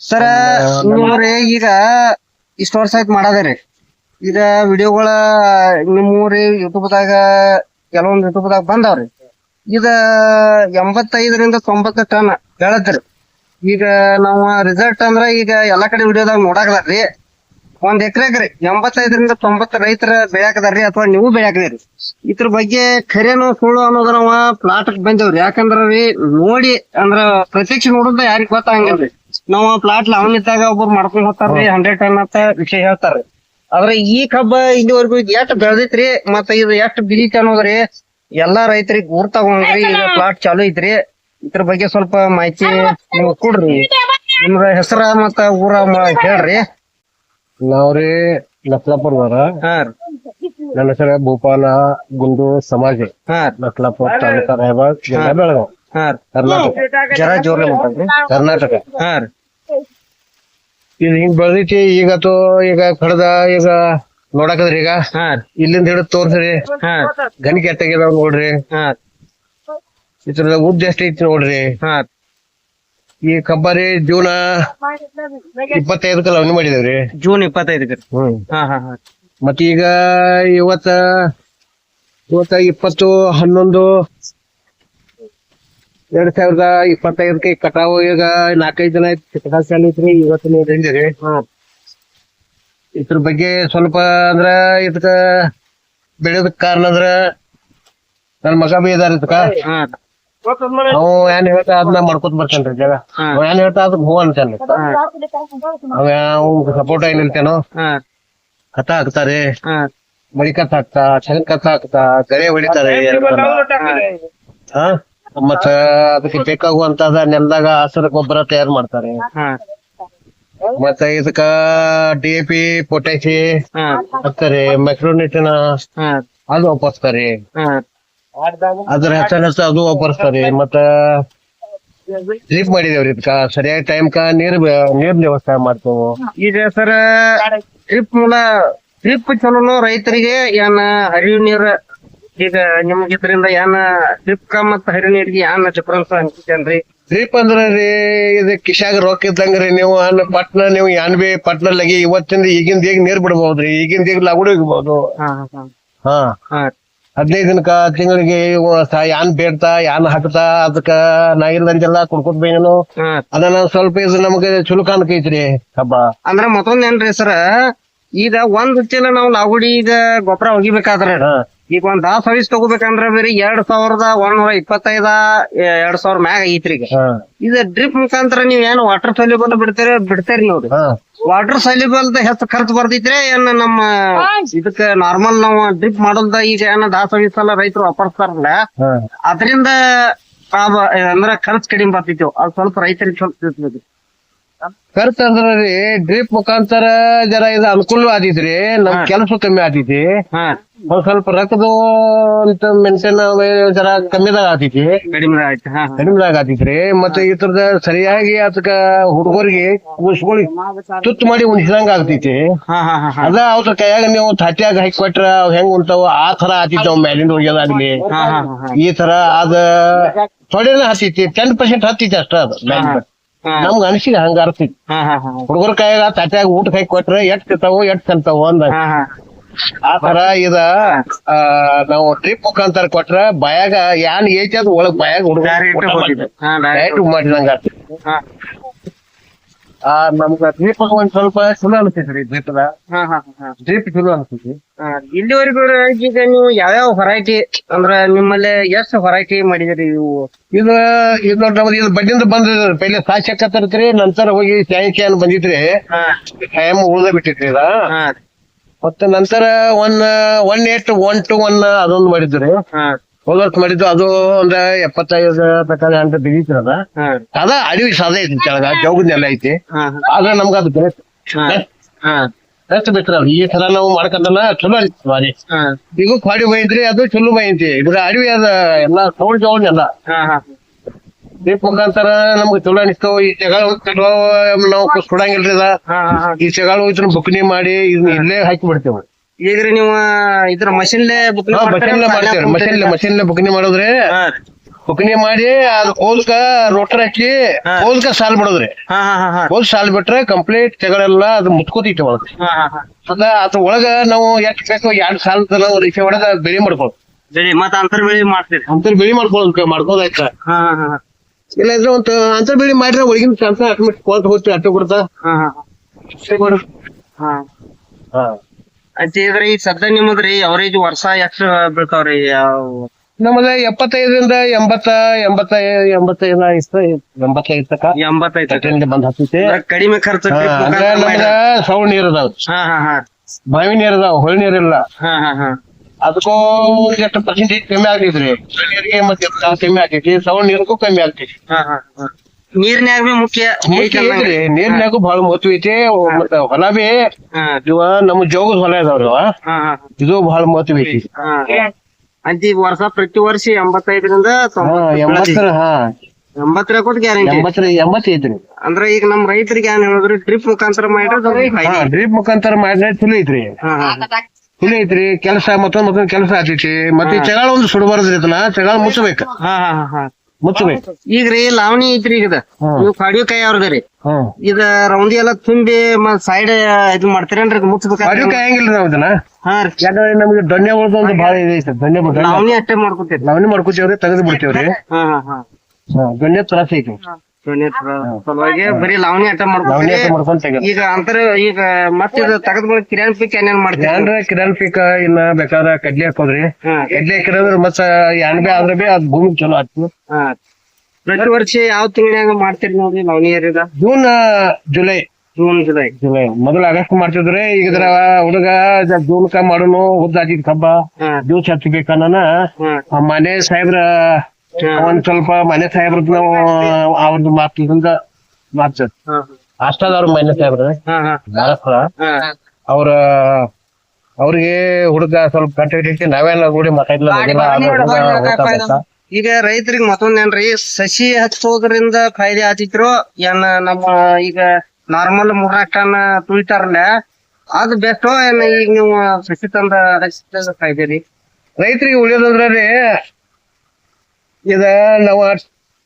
ಸರ ನಿಮ್ಮೂರಿ ಈಗ ಇಷ್ಟ ವರ್ಷ ಆಯ್ತು ಮಾಡದ್ರಿ ಈಗ ವಿಡಿಯೋಗಳ ನಿಮ್ಮೂರಿ ಯೂಟ್ಯೂಬ್ದಾಗ ಕೆಲವೊಂದು ಯೂಟ್ಯೂಬ್ದಾಗ ಬಂದಾವ್ರಿ. ಇದ ಎಂಬತ್ತೈದರಿಂದ ತೊಂಬತ್ತು ಟನ್ ಬೆಳದ್ರಿ. ಈಗ ನಾವು ರಿಸಲ್ಟ್ ಅಂದ್ರ ಈಗ ಎಲ್ಲಾ ಕಡೆ ವಿಡಿಯೋದಾಗ ನೋಡಾಕದಾರ್ರಿ ಒಂದ್ ಎಕರೆಗ್ರಿ, ಎಂಬತ್ತೈದರಿಂದ ತೊಂಬತ್ತ ರೈತರ ಬೆಳ್ಯಾಕದಾರ್ರಿ ಅಥವಾ ನೀವು ಬೆಳ್ಯಾಕದಿರಿ. ಇದ್ರ ಬಗ್ಗೆ ಖರೇನು ಸುಳ್ಳು ಅನ್ನೋದನ್ನ ನಾವ ಪ್ಲಾಟ್ ಬಂದೇವ್ರಿ. ಯಾಕಂದ್ರ ರೀ, ನೋಡಿ ಅಂದ್ರ ಪ್ರತ್ಯಕ್ಷ ನೋಡುದ ಯಾರಿಗ್ ಗೊತ್ತಾಗಂಗಿಲ್ರಿ. ನಾವು ಪ್ಲಾಟ್ ಲಾವಣಿದ್ದಾಗ ಒಬ್ರು ಮಾಡ್ಕೊಂಡ್ ಹೋಗ್ತಾರ್ರಿ ಹಂಡ್ರೆಡ್ ಟನ್ ಅಂತ ವಿಷಯ ಹೇಳ್ತಾರ್ರಿ ಆದ್ರ ಈ ಕಬ್ಬ ಇಲ್ಲಿವರೆಗೂ ಎಷ್ಟ್ ಬೆಳೆದೈತ್ರಿ, ಮತ್ತ ಇದು ಎಷ್ಟ್ ಬಿಳಿತ ಅನ್ನೋದ್ರಿ ಎಲ್ಲಾ ರೈತರಿಗೆ ಗುರ್ತಾಗೊಂಡ್ರಿ ಈಗ ಪ್ಲಾಟ್ ಚಾಲು ಐತ್ರಿ. ಇದ್ರ ಬಗ್ಗೆ ಸ್ವಲ್ಪ ಮಾಹಿತಿ ನೀವು ಕೊಡ್ರಿ. ನಿಮ್ದ ಹೆಸರ ಮತ್ತ ಊರ ಹೇಳ್ರಿ. ನಾವ್ರಿ ಲಕ್ಲಾಪುರದವ್ರ ಹಾ ರೀ. ನನ್ನ ಹೆಸರು ಭೂಪಾಲ ಗುಂಡು ಸಮಾಜ. ಹಾ ರೀ. ಲಕ್ಲಾಪುರ ತಾಲೂಕಾ ರಾಯಬಾಗ್ ಜಿಲ್ಲಾ ಬೆಳಗಾವ್. ಹಾ ರೀ. ಕರ್ನಾಟಕ. ಜರ ಜೋರ್ಲೆ ಮಾತಾಡ್ರಿ. ಕರ್ನಾಟಕ. ಹಾ ರೀ. ಇದು ಹಿಂಗ್ ಬೆಳ್ದೈತಿ ಈಗ ಈಗತ್ತು ಈಗ ಕಡ್ದ ಈಗ ನೋಡಕದ್ರಿ ಈಗ. ಹಾ ಇಲ್ಲಿಂದ ಹಿಡಿದು ತೋರ್ಸ್ರಿ. ಹಾ ಗಣಿ ಕೆಟ್ಟಾಗ್ಯದಾವ್ ನೋಡ್ರಿ. ಹಾ ಇದ್ರದ ಉದ್ದ ಐತಿ ನೋಡ್ರಿ. ಹಾ ಈ ಕಬ್ಬರಿ ಜೂನ್ ಇಪ್ಪತ್ತೈದಕ್ಕ ಲವಣಿ ಮಾಡಿದೇವ್ರಿ ಜೂನ್ ಇಪ್ಪತ್ತೈದಕ್ಕೆ ಹ್ಮ್. ಹಾ ಹಾ ಹಾ. ಮತ್ತ ಈಗ ಇವತ್ತ ಇವತ್ತ ಇಪ್ಪತ್ತು ಹನ್ನೊಂದು ಎರಡ್ ಸಾವಿರದ ಇಪ್ಪತ್ತೈದಕ್ಕೆ ಕಟಾವು ಈಗ ನಾಲ್ಕೈದು ಜನ ಕಟಾವ್ ಚಾಲು ಐತ್ರಿ ಇವತ್ತು ನೀವು ಬಂದಿರಿ. ಇದ್ರ ಬಗ್ಗೆ ಸ್ವಲ್ಪ ಅಂದ್ರ ಇದಕ್ಕ ಬೆಳೆಯೋದಕ್ ಕಾರಣ ಅಂದ್ರ ನನ್ ಮಗ ಬಿ ಇದಾರ ಇದಕ್ಕ. ಹಾ. ಅವ್ ಏನ್ ಹೇಳ್ತಾ ಅದನ್ನ ಮಾಡ್ಕೊತ ಬರ್ತೇನ್ರಿ ಜಾಗ. ಅವ್ ಏನ್ ಹೇಳ್ತಾ ಅದಕ್ ಹೂ ಅಂತಾನ ಅವ ಅವ್ ಸಪೋರ್ಟ್ ಏನ್ ನಿಲ್ತೇನೋ ಹಾ. ಕಥ ಹಾಕ್ತಾರೆ. ಹಾ. ಮಳಿ ಕತ್ ಹಾಕ್ತಾ ಚಗನ್ ಕತ್ ಹಾಕ್ತಾ ಗಳೆ ಹೊಡಿತಾರೆ ಹಾ. ಮತ್ತ ಅದಕ್ಕೆ ಬೇಕಾಗುವಂತ ನೆಲದಾಗ ಹಸಿರು ಗೊಬ್ಬರ ತಯಾರು ಮಾಡ್ತಾರೆ. ಹಾ. ಮತ್ತ ಇದಕ್ಕ ಡಿ ಎ ಪಿ ಪೊಟ್ಯಾಶಿ ಹಾ. ಹಾಕ್ತಾರೆ ಮೆಕ್ರೋನಿಟಿನ ಹಾ. ಅದು ವಾಪಸ್ತಾರೆ. ಹಾ. ಅದ್ರ ಹೆಸರು ಅದು ವಾಪಸ್ತಾರೆ ಮತ್ತ ಡ್ರಿಪ್ ಮಾಡಿದೇವ್ರಿ ಇದಕ್ಕ. ಸರಿಯಾದ ಟೈಮ್ಕ ನೀರ್ ನೀರ್ ವ್ಯವಸ್ಥೆ ಮಾಡ್ತೇವೆ. ಈಗ ಸರ್ ಡ್ರಿಪ್ ಮೂಲ ಡ್ರಿಪ್ ಚಲೋನು ರೈತರಿಗೆ ಏನ ಹರಿವು ನೀರ ಈಗ ನಿಮ್ಗೆ ಇದರಿಂದ ಏನ ಡ್ರಿಪ್ ಕ ಮತ್ತ ಹರಿವು ನೀರಿಗೆ ಏನ ಡಿಫ್ರೆನ್ಸ್ ಅನ್ಸುತ್ತೇನ್ರಿ? ಡ್ರಿಪ್ ಅಂದ್ರ ರೀ ಇದು ಕಿಶಾಗ ರೊಕ್ಕ ರೀ ನೀವು ಅನ್ನ ಪಟ್ನ ನೀವು ಏನ್ ಬಿ ಪಟ್ನ ಲಗಿ ಇವತ್ತಿಂದ ಈಗಿಂದ ಈಗ ನೀರ್ ಬಿಡ್ಬೋದ್ರಿ. ಈಗಿಂದ ಈಗ ಲಗುಡು ಹೋಗ್ಬಹುದು ಹಾ ಹಾ. ಹಾ. ಹಾ. ಹದಿನೈದು ದಿನಕ್ಕ ತಿಂಗಳಿಗೆ ಯಾನ್ ಬೇಡ್ತಾ ಯಾನ್ ಹಾಕ್ತಾ ಅದಕ್ಕ ನಾ ಇಲ್ದಂಗೆಲ್ಲ ಕುಡ್ಕೊತ್ ಬೇನು ಅದನ್ನ ಸ್ವಲ್ಪ ಇದು ನಮ್ಗೆ ಚುಲುಕ ಅನ್ಕೈತ್ರಿ ಹಬ್ಬ. ಅಂದ್ರ ಮತ್ತೊಂದ್ ಏನ್ರಿ ಸರ್ ಈಗ ಒಂದ್ ಚೀಲ ನಾವು ಲಾಗುಡಿ ಈಗ ಗೊಬ್ಬರ ಒಗಿಬೇಕಾದ್ರೆ. ಈಗ ಒಂದ್ ದಾ ಸರ್ವಿಸ್ ತಗೋಬೇಕಂದ್ರ ಬೇರೆ ಎರಡ್ ಸಾವಿರದ ಒಂದ್ನೂರ ಇಪ್ಪತ್ತೈದ ಎರಡ್ ಸಾವಿರ ಮ್ಯಾಗ ಐತ್ರಿ ಈಗ. ಇದ ಡ್ರಿಪ್ ಮುಖಾಂತರ ನೀವ್ ಏನ್ ವಾಟರ್ ಸೊಲ್ಯೂಬಲ್ ಬಿಡ್ತೀರಿ ಬಿಡ್ತೇರಿ ನೋಡ್ರಿ ವಾಟರ್ ಸೊಲ್ಯೂಬಲ್ ಹೆಚ್ಚು ಖರ್ಚು ಬರ್ತೈತ್ರಿ ಏನ್ ನಮ್ಮ ಇದಕ್ಕ ನಾರ್ಮಲ್ ನಾವು ಡ್ರಿಪ್ ಮಾಡೋದ ಈಗ ಏನ ದಾ ಸರ್ವಿಸ್ ಎಲ್ಲ ರೈತರು ವಾಪರ್ಸ್ತಾರಲ್ಲ ಅದ್ರಿಂದ ಅದರಿಂದ ಅಂದ್ರ ಖರ್ಚು ಕಡಿಮೆ ಬರ್ತೈತಿ. ಅದ್ ಸ್ವಲ್ಪ ರೈತರಿಗೆ ಸ್ವಲ್ಪ ತಿಳಿಸ್ಬೇಕು. ಖರ್ಚು ಅಂದ್ರ ರೀ ಡ್ರಿಪ್ ಮುಖಾಂತರ ಜರ ಇದು ಅನುಕೂಲ ಆದಿತ್ರಿ ನಮ್. ಕೆಲಸ ಕಮ್ಮಿ ಆತೈತಿ ಹಾ. ಒಂದ್ ಸ್ವಲ್ಪ ರಕ್ತದು ಅಂತ ಮೆಣಸಿನ ಜರ ಕಮ್ಮಿದಾಗ ಆತೈತಿ ಕಡಿಮೆ ಆಯ್ತು ಹಾ ಹಾ. ಕಡಿಮೆದಾಗ ಆತೈತ್ರಿ ಮತ್ತೆ ಇದ್ರದ ಸರಿಯಾಗಿ ಅದಕ್ಕ ಹುಡುಗರಿಗೆ ಕೂಸ್ಗಳಿಗೆ ತುತ್ತು ಮಾಡಿ ಉಣಿಸಿದಂಗ ಆಗ್ತೈತಿ ಅದ ಅವ್ರ ಕೈಯಾಗ ನೀವು ತಾತ್ಯಾಗ ಹಾಕಿ ಕೊಟ್ರ ಅವ್ ಹೆಂಗ್ ಉಂಟಾವ ಆ ತರ ಆತಿತ್ತು ಅವ್ ಮ್ಯಾಲಿಂದ ಹೋಗ್ಯದಾಗ್ಲಿ ಈ ತರ ಅದ ಥೊಡೆನ ಹತ್ತೈತಿ ಟೆನ್ ಪರ್ಸೆಂಟ್ ಹತ್ತೈತಿ ಅಷ್ಟ ಅದ ನಮ್ಗ ಅನಿಸಿಗೆ ಹಂಗ ಹಾ ಹುಡುಗರ ಕೈಯಾಗ ತಾತ್ಯಾಗ ಊಟ ಕೈ ಕೊಟ್ರ ಎಷ್ಟ್ ತಿಂತಾವ ಎಷ್ಟ್ ತಿಂತಾವ ಅಂದ. ಆ ತರ ಇದ ಆ, ನಾವು ಟ್ರಿಪ್ ಮುಖಾಂತರ ಕೊಟ್ರ ಬಯಾಗ ಯಾನ್ ಐತಿ ಅದ್ ಒಳಗ್ ಬಯಾಗ ಡೈರೆಕ್ಟ್ ಮಾಡಿ ಹಾ ಡೈರೆಕ್ಟ್ ಹುಡುಗ ಮಾಡಿದಂಗ ಆ ನಮ್ಗ ದ್ವೀಪ ಒಂದ್ ಸ್ವಲ್ಪ ಚಲೋ ಅನಿಸ್ತೈತಿ ಹಾ ಡ್ರಿಪ್ ಚಲೋ ಅನಿಸ್ತೈತಿ ಇಲ್ಲಿವರೆಗೂ ಈಗ ನೀವು ಯಾವ್ಯಾವ ಹೊರೈಟಿ ಅಂದ್ರ ನಿಮ್ಮಲ್ಲಿ ಎಷ್ಟು ಹೊರೈಟಿ ಮಾಡಿದ್ರಿ ಇವು? ಇದು ಇದು ನೋಡ್ರಿ ನಮ್ದು ಇದು ಬಡ್ಡಿಂದ ಬಂದ್ರಿ ಪೈಲೆ ಸಾಕ್ಷಿ ತರ್ತೀರಿ ನಂತರ ಹೋಗಿ ಸಾಯಂಕಿ ಏನ್ ಬಂದಿದ್ರಿ ಹಾ. ಟೈಮ್ ಉಳ್ದ ಬಿಟ್ಟಿದ್ರಿ ಇದ. ಹಾ. ಮತ್ತೆ ನಂತರ one one eight one two one ಅದೊಂದು ಮಾಡಿದ್ರಿ. ಹಾ. ಹೋದ ವರ್ಷ ಮಾಡಿದ್ದು ಅದು ಒಂದ ಎಪ್ಪತ್ತೈದು ಪ್ರಕಾರ ಅಂತ ಬಿಗಿತ್ರಿ ಅದ. ಅದ ಅಡವಿ ಸದ ಐತಿ ಕೆಳಗ ಜೌಗದ್ನೆಲ್ಲ ಐತಿ. ಆದ್ರೆ ನಮ್ಗ ಅದು ಬೆಸ್ಟ್. ಬೆಸ್ಟ್. ಬಿಟ್ರ ಈ ತರ ನಾವು ಮಾಡ್ಕೊಂಡಲ್ಲ ಚಲೋ ಐತಿ ಬಾರಿ ಈಗ ಕ್ವಾಡಿ ಬೈತ್ರಿ ಅದು ಚಲೋ ಬೈತಿ ಇದ್ರ ಅಡವಿ ಅದ ಎಲ್ಲಾ ಸೌಂಡ್ ಜೌಂಡ್ ಎಲ್ಲ. ದೀಪ ಮುಖಾಂತರ ನಮ್ಗೆ ಚಲೋ ಅನಿಸ್ತಾವ ಈ ಜಗಳ ಚಲೋ ನಾವು ಕೊಡಂಗಿಲ್ರಿ ಅದ. ಈ ಜಗಳ ಇದನ್ನ ಬುಕ್ನಿ ಮಾಡಿ ಇದನ್ನ ಇಲ್ಲೇ ಹಾಕಿ ಬಿಡ್ತೇವೆ ಈಗ್ರಿ ನೀವು ಇದ್ರ ಮಷಿನ್ಲೆ ಮಷಿನ್ಲೆ ಮಾಡ್ತೇವ್ರಿ. ಮಷಿನ್ಲೆ ಮಷಿನ್ಲೆ ಬುಕ್ನಿ ಮಾಡೋದ್ರಿ ಬುಕ್ನಿ ಮಾಡಿ ಅದ್ ಕೋಲ್ಕ ರೋಟರ್ ಹಾಕಿ. ಕೋಲ್ಕ ಸಾಲ್ ಬಿಡೋದ್ರಿ. ಕೋಲ್ ಸಾಲ್ ಬಿಟ್ರೆ ಕಂಪ್ಲೀಟ್ ಜಗಳೆಲ್ಲ ಅದು ಒಳಗೆ. ಹಾ ಹಾ ಅದ ಅದ್ರ ಒಳಗ ನಾವು ಎಷ್ಟ್ ಬೇಕು ಎರಡ್ ಸಾಲ ತನ ರೀತಿ ಹೊಡೆದ ಬೆಳಿ ಮತ್ತೆ ಮತ್ತ ಅಂತರ್ ಬೆಳಿ ಮಾಡ್ತೀರಿ ಅಂತರ್ ಬೆಳಿ ಮಾಡ್ಕೊಳ್ ಮಾಡ್ಕೋದಾಯ್ತ ಹಾ ಒಂದು ಅಂತರ್ ಬೆಳಿ ಮಾಡಿದ್ರೆ ಒಳಗಿನ ಕೆಲಸ ಆಟೋಮೆಟಿಕ್ ಕೋಲ್ತ ಹೋಗ್ತೀವಿ ಅಟ್ಟು ಕೊಡ್ತಾ. ಹಾ ಹಾ ಹಾ. ಹಾ. ಅಂತ ಇದ್ರಿ ಈಗ ಸದ್ಯ ನಿಮ್ಮದ್ರಿ ಅವರೇಜ್ ವರ್ಷ ಎಷ್ಟ್ ಬೀಳ್ತಾವ್ರಿ? ಯಾವ ನಮ್ಮದ ಎಪ್ಪತ್ತೈದರಿಂದ ಎಂಬತ್ತ ಎಂಬತ್ತ ಎಂಬತ್ತೈದ ಇಷ್ಟ ಎಂಬತ್ತೈದು ತಕ. ಎಂಬತ್ತೈದು ತಟ್ಟಿಂದ ಬಂದ್ ಹತ್ತೈತಿ. ಕಡಿಮೆ ಖರ್ಚು ಅಂದ್ರೆ ನಮ್ದ. ಸೌಳ್ ನೀರ್ ಅದಾವ. ಹಾ ಹಾ ಹಾ. ಬಾವಿ ನೀರ್ ಅದಾವ ಹೊಳ್ ನೀರ್ ಇಲ್ಲ. ಹಾ ಹಾ ಹಾ. ಅದಕ್ಕೂ ಎಷ್ಟು ಪರ್ಸೆಂಟೇಜ್ ಕಮ್ಮಿ ಆಗ್ತೈತ್ರಿ ನೀರಿಗೆ ಮತ್ತೆ ಕಮ್ಮಿ ಆಗ್ತೈತಿ ಸೌಂಡ್ ನೀರಿಗೂ ಕಮ್ಮಿ ಆಗ್ತೈತಿ ನೀರ್ನ್ಯಾಗ ಬಿ ಮುಖ್ಯ ಮುಖ್ಯ ಐತ್ರಿ ನೀರ್ನ್ಯಾಗೂ ಬಹಳ ಮಹತ್ವ ಐತಿ. ಮತ್ತ ಹೊಲ ಬಿ ನಮ್ಮ ಇವ ನಮ್ ಜೋಗದ ಹೊಲ ಇದಾವ್ರಿ ಇದು ಬಹಳ ಮಹತ್ವ ಐತಿ. ಅಂತ ಈಗ ವರ್ಷ ಪ್ರತಿ ವರ್ಷ ಎಂಬತ್ತೈದರಿಂದ ಎಂಬತ್ತರ ಹಾ. ಎಂಬತ್ತರ ಕೊಟ್ಟು ಗ್ಯಾರಂಟಿ ಎಂಬತ್ತರ ಎಂಬತ್ತೈತ್ರಿ ಅಂದ್ರೆ ಈಗ ನಮ್ ರೈತರಿಗೆ ಏನ್ ಹೇಳಿದ್ರಿ ಡ್ರಿಪ್ ಮುಖಾಂತರ ಮಾಡಿದ್ರೆ. ಡ್ರಿಪ್ ಮುಖಾಂತರ ಮಾಡಿದ್ರೆ ಚಲೋ ಐತ್ರಿ. ಹಾ ಹಾ ಐತ್ರಿ ಕೆಲಸ ಮತ್ತೊಂದ್ ಮತ್ತೊಂದ್ ಕೆಲಸ ಆತೈತಿ ಮತ್ತೆ ಚಗಳ ಚಗಾಳ ಒಂದು ಸುಡಬಾರ್ದ್ರಿ ಅದನ್ನ ಚಗಳ ಮುಚ್ಚಬೇಕು. ಹಾ ಹಾ ಹಾ ಹಾ. ಮುಚ್ಚಬೇಕು. ಈಗ ರೀ ಲಾವಣಿ ಐತ್ರಿ ಈಗ ಇದು. ಕಾಡಿಯು ನೀವು ಕಾಯಿ ಅವ್ರದ್ರಿ ಹ್ಮ್ ಇದ ರೌಂದಿ ಎಲ್ಲ ತುಂಬಿ ಮತ್ ಸೈಡ್ ಇದು ಮಾಡ್ತೀರೇನ್ರಿ ಮುಚ್ಚಬೇಕು? ಮುಚ್ಚಬೇಕಾದ್ರೆ ಅಡಿಕೆ ಕಾಯಂಗಿಲ್ಲ ನಾವ್ ಇದನ್ನ? ಹಾ ರೀ. ಯಾಕಂದ್ರೆ ನಮ್ಗೆ ದೊಣ್ಣೆ ಉಳ್ದು ಒಂದು ಭಾಳ ಸರ್ ದೊಣ್ಣೆ ದೊಣ್ಣೆ. ಲಾವಣಿ ಅಷ್ಟೇ ಮಾಡ್ಕೊತೀರಿ ಲಾವಣಿ ಮಾಡ್ಕೊತೀವ್ರಿ ತೆಗೆದು ಬಿಡ್ತೇವ್ರಿ. ಹಾ ಹಾ ಹಾ. ಹಾ ದೊಣ್ಣೆ ತ್ರಾಸ ಐತಿ. ಸೊನ್ನೆ ಸಲುವಾಗಿ ಬರೀ ಲಾವಣಿ ಅಷ್ಟೇ ನಾವೇ ಮಾಡ್ಕೊತೀರಿ ಮಾಡ್ಕೊಂಡ್ ತೆಗೆದು ಈಗ ಅಂತರ ಈಗ ಮತ್ತೆ ಇದು ತೆಗೆದ್ ಮೇಲೆ ಕಿರಾಣಿ ಪಿಕ್ ಏನೇನ್ ಮಾಡ್ತೀವಿ ಏನ್ರ ಕಿರಣ್ ಪೀಕ ಇನ್ನ ಬೇಕಾದ್ರೆ ಕಡ್ಲಿ ಹಾಕೋದ್ರಿ. ಹಾ ಕಡ್ಲಿ ಹಾಕಿರೋದ್ರ ಮತ್ತ ಎಣ್ಣೆ ಬಿ ಆದ್ರ ಬಿ ಅದ್ ಭೂಮಿ ಚಲೋ ಆಯ್ತು. ಹಾ. ಪ್ರತಿ ವರ್ಷ ಯಾವ ತಿಂಗಳಾಗ ಮಾಡ್ತೀರಿ ನೋಡ್ರಿ ಲಾವಣಿ ಏರಿಯಾದ June July. June July. July. ಮೊದಲ ಆಗಸ್ಟ್ ಮಾಡ್ತಿದ್ರೆ ಈಗ ಇದ್ರ ಹುಡುಗ ಜೂನ್ ಕ ಮಾಡೋನು ಉದ್ದಾಜಿದ್ ಕಬ್ಬ. ಹಾ. ದಿವ್ಸ ಹಚ್ಚಬೇಕನ್ನ ಹಾ. ಮನೆ ಸಾಹೇಬ್ರ ಒಂದ್ ಸ್ವಲ್ಪ ಮನೆ ಸಾಹೇಬ್ರದ್ ನಾವು ಅವ್ರದ್ದು ಮಾತಿಂದ ಮಾತಾಡ್ ಹಾ ಅಷ್ಟದವ್ರ ಮನೆ ಸಾಹೇಬ್ರ? ಅವ್ರ ಅವ್ರಿಗೆ ಹುಡುಗ ಸ್ವಲ್ಪ ಕಟ್ಟಿಟ್ಟು ನಾವೇನ ರೂಢಿ ಮಾತಾಡಿಲ್ಲ ಈಗ ರೈತರಿಗೆ ಮತ್ತೊಂದೇನ್ರಿ ಸಸಿ ಹಚ್ಚೋದ್ರಿಂದ ಫಾಯ್ದೆ ಆತಿತ್ರು? ಏನ್ ನಮ್ಮ ಈಗ ನಾರ್ಮಲ್ ಮೂರ್ನಾಕ್ ಟನ್ ತುಳಿತಾರಲ್ಲ ಅದ್ ಬೆಸ್ಟ್ ಏನ್ ಈಗ ನೀವು ಸಸಿ ತಂದ ಫಾಯ್ದೆ ರೀ? ರೈತರಿಗೆ ಉಳಿಯೋದಂದ್ರ ರೀ ಇದ ನಾವ್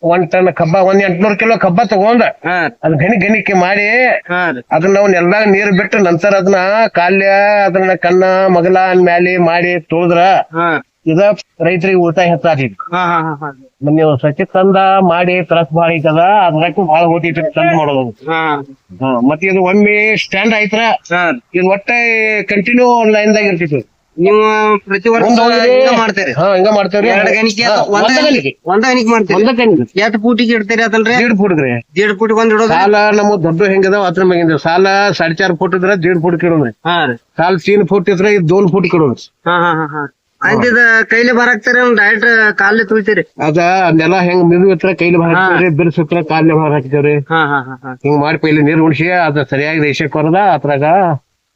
ಒಂದ್ ಟನ್ ಕಬ್ಬ ಒಂದ್ ಎಂಟ್ನೂರ್ ಕಿಲೋ ಕಬ್ಬ ತಗೊಂಡ ಹಾ. ಅದ್ ಗಣಿ ಗಣಿಕೆ ಮಾಡಿ ಹಾ ರೀ. ಅದನ್ನ ನಾವು ನೆಲ್ದಾಗ ನೀರ್ ಬಿಟ್ಟು ನಂತರ ಅದನ್ನ ಕಾಲ್ಯ ಅದನ್ನ ಕಣ್ಣ ಮಗಲ ಮ್ಯಾಲಿ ಮಾಡಿ ತುಳಿದ್ರ ಹಾ. ಇದ ರೈತರಿಗೆ ಉಳಿತಾಯ ಹೆಚ್ಚಾಗಿ ಹಾ ಹಾ ಹಾ ಹಾ. ನೀವು ಸಸಿ ತಂದ ಮಾಡಿ ತ್ರಾಸ ಬಾಳ ಐತದ ಅದ್ರಕ್ಕೂ ಬಾಳ ಓದಿಟ್ಟು ತಂದ್ ಮಾಡೋದು ಹಾ. ಹಾ ಮತ್ತೆ ಇದು ಒಮ್ಮೆ ಸ್ಟ್ಯಾಂಡ್ ಐತ್ರ ಹಾ. ಇದು ಒಟ್ಟ ಕಂಟಿನ್ಯೂ ಲೈನ್ ದಾಗ ಇರ್ತೈತಿ ನೀವು ಪ್ರತಿ ವರ್ಷ ಒಂದ್ ಹೋಗ್ಲಿ. ಹಿಂಗ ಮಾಡ್ತೀರಿ. ಹಾ ಹಿಂಗ ಮಾಡ್ತೇವ್ರಿ. ಎರಡ್ ಗಣಿಕೆ ಹಾ, ಒಂದ ಒಂದ ಗಣಿಕೆ ಒಂದ ಗಣಿಕೆ ಮಾಡ್ತೀರಿ. ಒಂದ ಗಣಿಕೆ ಎಷ್ಟ್ ಫೂಟಿಗೆ ಇಡ್ತೀರಿ ಅದಲ್ರಿ? ದೀಡ್ ಫುಟ್ ರೀ. ದೇಡ್ ಫೂಟಿಗೆ ಒಂದ್ ಇಡೋದು ಸಾಲ ನಮ್ಮ ದೊಡ್ಡ ಹೆಂಗದಾವ ಅದ್ರ ಮ್ಯಾಗಿಂದ ಸಾಲ ಸಾಡೆ ಚಾರ್ ಫುಟ್ ಇದ್ರ ದೀಡ್ ಫುಟ್ ಕಿಡೋದ್ರಿ ಹಾ ರೀ. ಸಾಲ ತೀನ್ ಫುಟ್ ಇದ್ರ ಇದು ದೋನ್ ಫುಟ್ ಕಿಡೋದ್ರಿ ಹಾ ಹಾ ಹಾ ಹಾ. ಅಂತಿದ ಕೈಲಿ ಬರಾಕ್ತಾರ ಡೈರೆಕ್ಟ್ ಕಾಲೇ ತುಳಿತೀರಿ? ಅದ ನೆಲ ಹೆಂಗ್ ಮಿದು ಹತ್ರ ಕೈಲಿ ಬಾಳ ಹಾಕ್ತೇವ್ರಿ ಬಿರ್ಸಿತ್ರ ಕಾಲ್ಲೆ ಬಾಳ ಹಾಕ್ತೇವ್ರಿ. ಹಾ ಹಾ ಹಾ ಹಾ. ಹಿಂಗ್ ಮಾಡಿ ಪೈಲಿ ನೀರ್ ಉಣಿಸಿ ಅದ ಸರಿಯಾಗಿ ದೇಶಕ್ಕೆ ಹೊರದ ಅದ್ರಾಗ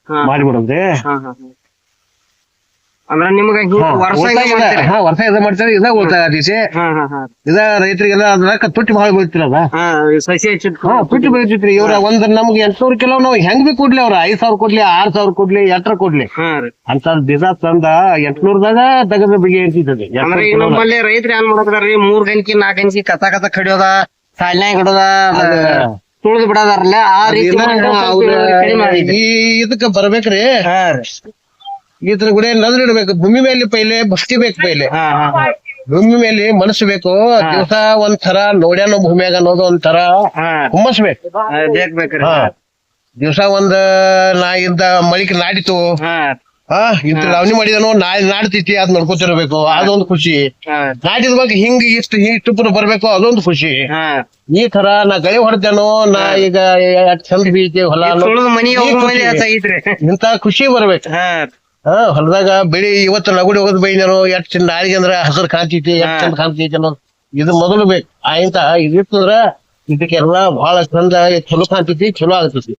ಹಾ. ಮಾಡಿಬಿಡೋದ್ರಿ. ಹಾ ಹಾ ಹಾ. ಅಂದ್ರ ನಿಮ್ಗ ಹಾ, ವರ್ಷ ಇದ- ಮಾಡ್ತೀರಿ? ಇದ ಉಳ್ತಾಯ ಹಾ ಇದ ರೈತರಿಗೆಲ್ಲ ಅದ್ರಾಗ ತುಟ್ಟಿ ಭಾಳ ಬೀಳ್ತಿರಲ್ಲ? ಹಾ ಸಸಿ ಹಾ ತುಟ್ಟಿ ಬೀಳ್ತಿತ್ರಿ. ಇವ್ರ ಒಂದ್ ನಮ್ಗೆ ಎಂಟ್ನೂರ್ ಕಿಲೋ ನಾವ್ ಹೆಂಗ್ ಬಿ ಕೊಡ್ಲಿ ಅವ್ರ? ಐದ್ ಸಾವಿರ ಕೊಡ್ಲಿ ಆರ್ ಸಾವಿರ ಕೊಡ್ಲಿ ಎಟ್ರ ಕೊಡ್ಲಿ? ಅಂತ ಬೀಜ ತಂದ ಎಂಟ್ನೂರ್ದಾಗ ತಗದ ಬಿಗಿ ಇರ್ತೈತಿ ಅಂದ್ರೆ ಈಗ ನಮ್ಮಲ್ಲಿ ರೈತರು ಏನ್ ಮಾಡ್ತಾರ್ರಿ ಮೂರ್ ಗಂಟೆ ನಾಲ್ಕು ಗಂಟೆ ಕಸ ಕಸ ಕಡಿಯೋದ ಸಾಲಿನ್ಯಾಗ ಇಡೋದ ತುಳಿದ್ ಬಿಡೋದಾರಲ್ಲ ಆ ರೀತಿ ಇದಕ್ಕ ಬರ್ಬೇಕ್ರಿ. ಹಾ ರೀ ನಂದ್ರ ಇಡ್ಬೇಕು. ಭೂಮಿ ಮೇಲೆ ಪೈಲೆ ಭಕ್ತಿ ಬೇಕು ಪೈಲೆ. ಭೂಮಿ ಮೇಲೆ ಮನಸ್ಸು ಬೇಕು. ದಿವಸ ಒಂದ್ ತರ ನೋಡ್ಯಾನೋ ಭೂಮಿಯಾಗ ಅನ್ನೋದು ಹಾ. ಹುಮ್ಮಸ್ ಬೇಕು. ದಿವಸ ಒಂದ್ ನಾ ಇಂತ ಮಳಿಕ್ ನಾಡಿತು ಹಾ. ಇಂತ ಲಾವಣಿ ಮಾಡಿದನು ನಾಳೆ ನಾಡ್ತೈತಿ ಅದ್ ನೋಡ್ಕೊತಿರ್ಬೇಕು. ಅದೊಂದು ಖುಷಿ. ನಾಡಿದ ನಾಟಿದ ಬಗ್ಗೆ ಹಿಂಗ್ ಇಷ್ಟು ಇಷ್ಟು ಪುರ ಬರ್ಬೇಕು ಅದೊಂದು ಖುಷಿ. ಈ ತರ ನಾ ಗಳಿ ಹೊಡೆದೇನೋ ನಾ ಈಗ ಎಷ್ಟ್ ಚಂದ ಬೀಳ್ತಿ ಹೊಲ ಮನಿ ಹೆಚ್ಚಾಗೈತ್ರಿ ಇಂತ ಖುಷಿ. ಬರ್ಬೇಕು. ಹಾ ಹೊಲದಾಗ ಬೆಳಿ ಇವತ್ತು ಲಗುಡಿ ಹೋಗೋದ್ ಬೈನೇನೋ ಎಷ್ಟ್ ಚಂದ ನಾಳಿಗೆ ಅಂದ್ರ ಹಸರ್ ಕಾಣ್ತೈತಿ ಎಷ್ಟ್. ಚಂದ ಕಾಣ್ತೈತಿ ಅನ್ನೋದು. ಇದು ಮೊದಲು ಬೇಕು. ಆಯ್ತಾ ಇದಿತ್ತಂದ್ರ ಇದಕ್ಕೆಲ್ಲ ಬಹಳ ಚಂದ ಚಲೋ ಕಾಣ್ತೈತಿ ಚಲೋ ಆಗ್ತೈತಿ.